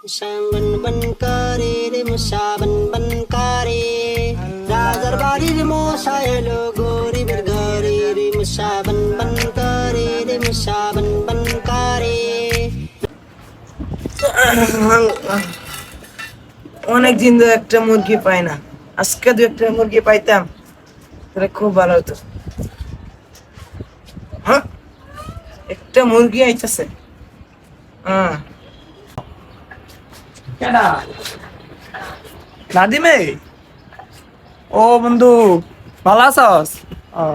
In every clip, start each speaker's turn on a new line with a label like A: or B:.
A: Musaban ban kare re musaban ban kare Rajar bari re mosa elo gori bir gari re musaban ban kare re musaban ban kare
B: অনেক দিন ধরে একটা মুরগি পাই না আজকে দু একটা মুরগি পাইতাম তাহলে খুব ভালো হতো হ্যাঁ একটা মুরগি আইতাছে হ্যাঁ
C: কেডা? নাদিমে? ও বন্ধু ভালো আছস? ও।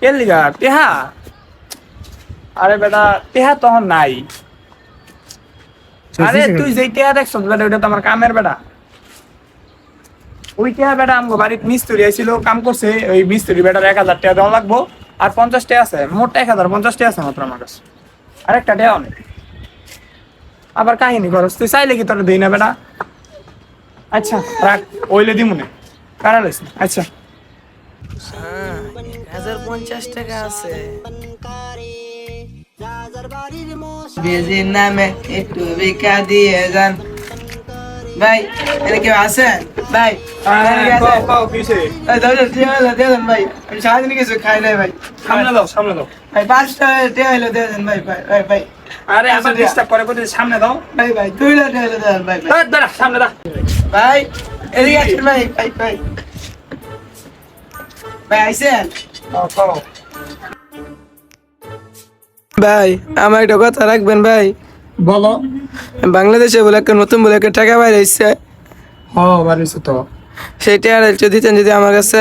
C: কে লিগা? টেহা আরে বেটা টেহা তখন নাই। আরে তুই যেই দেখছ বেটা ওইটা তো আমার কামের বেটা। ওই বেটা আমগো বাড়িতে মিস্ত্রি আইছিল কাম করছে ওই মিস্ত্রি বেটার এক হাজার টাকা দেওয়া লাগবো। আর পঞ্চাশ টাকা আছে মোট এক হাজার পঞ্চাশ টাকা আছে মাত্র আমার কাছে। আরেকটা টাকা অনেক আবার কাহিনী করস তুই চাইলে কি তোর দিই না বেটা? আচ্ছা রাখ। ওইলে দি মনে কারা লইস আচ্ছা।
B: হাজার পঞ্চাশ টাকা আছে বেজির নামে একটু বিকা দিয়ে যান। ভাই এটা কেউ আছেন ভাই দিয়ে দেন ভাই। আমি সারাদিন কিছু খাই নাই ভাই।
C: সামনে দাও সামনে দাও।
B: ভাই পাঁচটা টাকা হইল দিয়ে দেন ভাই ভাই ভাই ভাই।
C: আরে আবার ডিস্টার্ব করে করে সামনে দাও।
B: ভাই ভাই হইল দেন ভাই ভাই।
C: দাঁড়া সামনে দা
B: ভাই এদিকে আসেন ভাই ভাই ভাই। ভাই আইসেন? ভাই আমার একটা কথা রাখবেন ভাই।
C: বলো।
B: বাংলাদেশে বলে একটা নতুন বলে একটা টাকা বাইরে এসছে।
C: ও বাড়িছে তো।
B: সেই টাকাটা একটু দিতেন যদি আমার কাছে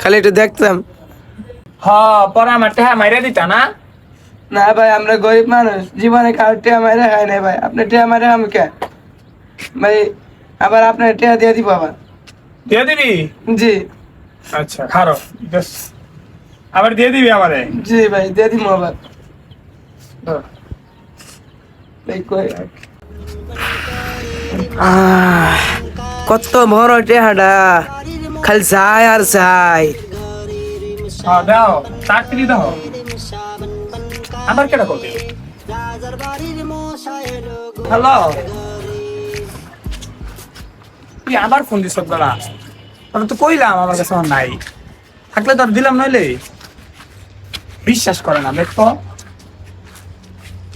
B: খালি একটু দেখতাম।
C: হ পরে আমার টেহা মাইরা দিতা না?
B: না ভাই আমরা গরিব মানুষ জীবনে কারোর টেয়া মারে খাই নাই ভাই। আপনি টেয়া মারে আমি কে? ভাই আবার আপনার টেয়া দিয়ে দিব আবার।
C: দিয়ে দিবি?
B: জি।
C: আচ্ছা খারো বেশ। আবার দিয়ে দিবি আমারে?
B: জি ভাই দিয়ে দিব আবার। ভাই কই কত বড় টেহাটা খালি যায় আর যায়।
C: হ্যাঁ দাও, চাকরি দাও। আবার কেটা করবি? হ্যালো। তুই আবার ফোন দিস বেলা তবে তো কইলাম আমার কাছে আমার নাই। থাকলে তোর দিলাম নইলে। বিশ্বাস করে না দেখো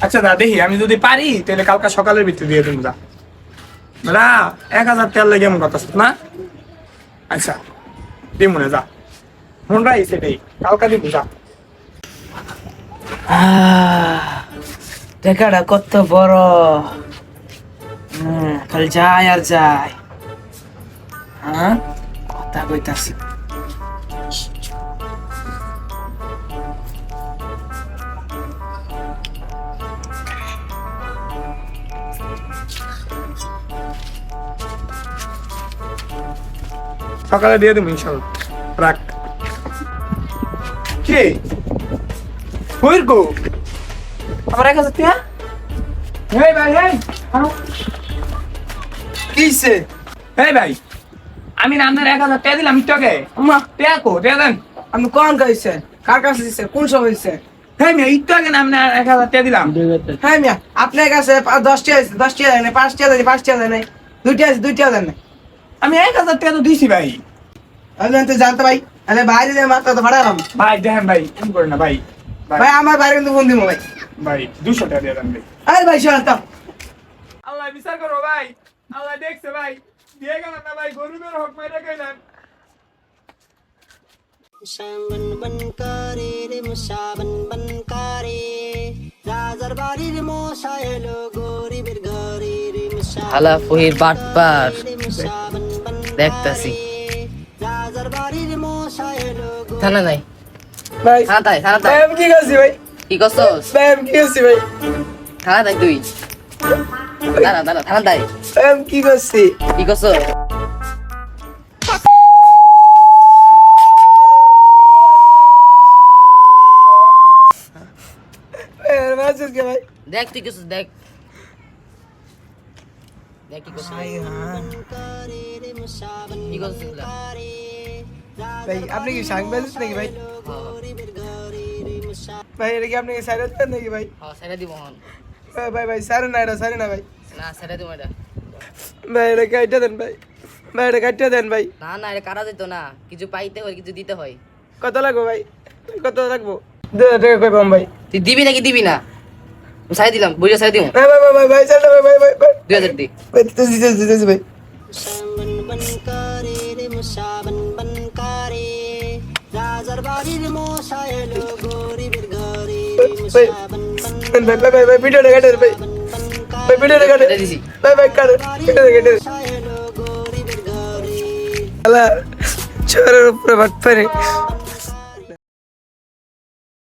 C: আচ্ছা দা, দেখি, আমি যদি পারি, তাহলে কালকা সকালের ভিতরে দিয়ে দেবো দা। বেড়া এক হাজার তেল লেগে এমন কথা না? আচ্ছা দি মনে যা। রাই সেটাই কালকা দিব, যা।
B: টাকাটা কত বড়। হম খালি যায় আর যায় হ্যাঁ? কথা কইতাছি।
C: সকালে দিয়ে দেবো ইনশাল্লাহ রাখ কি কইর গো আমার এক হাজার হেই ভাই হেই
B: কিসে
C: হেই ভাই আমি রান্নার এক হাজার টিয়া দিলাম তোকে
B: আম্মা
C: টিয়া কো টিয়া দেন
B: আপনি কোন গাইছেন কার কাছে দিচ্ছেন কোন সময় দিচ্ছেন
C: হেই মেয়ে একটু আগে না আমি এক হাজার টিয়া দিলাম
B: হ্যাঁ মিয়া আপনার কাছে দশটি আছে দশটি আছে না পাঁচটি আছে পাঁচটি আছে নাই দুইটি আছে দুইটি আছে না
C: আমি এক হাজার টিয়া তো দিছি ভাই।
B: আমি তো জানতে ভাই আরে বাইরে দিয়ে মাত্রা তো ভাড়ালাম।
C: ভাই দেখেন ভাই ফোন করে না ভাই।
B: ভাই। আমার বাইরে কিন্তু ফোন দিব ভাই।
C: ভাই দুশো টাকা দিয়ে দেন ভাই।
B: আরে ভাই শান্ত
C: আল্লাহ বিচার করো ভাই। আল্লাহ দেখছে ভাই। দিয়ে না ভাই গরুদের হক মাইরা গেলেন
A: re mosa elo gori bir gari re musaban
D: হালা ফহির বাটপার। দেখতাছি। থানা নাই
B: ভাই
D: থানা তাই থানা তাই
B: আমি কি করছি ভাই?
D: কি করছস?
B: ভাই আমি কি করছি ভাই?
D: থানা তাই তুই। দাঁড়া দাঁড়া থানা তাই
B: আমি কি করছি?
D: কি করছস? দেখ তুই করছস দেখ। দেখ
B: ভাই
D: কি
B: আপনি কি নাকি ভাই?
D: হ্যাঁ,
B: ভাই এটা কি আপনি কি সাইড নাকি ভাই?
D: হ্যাঁ দিব হন
B: ভাই ভাই ভাই সারে না এটা সারে না ভাই।
D: না তুমি এটা।
B: ভাই এটা কাইটা দেন ভাই। ভাই এটা কাইটা দেন ভাই।
D: না না এটা কারা যেত না। কিছু পাইতে হয় কিছু দিতে হয়।
B: কত লাগবো ভাই? কত লাগবো? দু হাজার টাকা কইবাম ভাই?
D: তুই দিবি নাকি দিবি না? সাই দিলাম বুঝে সাই দিব
B: না ভাই ভাই ভাই ভাই ভাই ভাই ভাই ভাই
D: দুই হাজার দি
B: ভাই ভাই ভাই ভাই ভাই ভাই ভাই ভাই ভাই ভাই ভাই চোরের উপরে ভাত পারে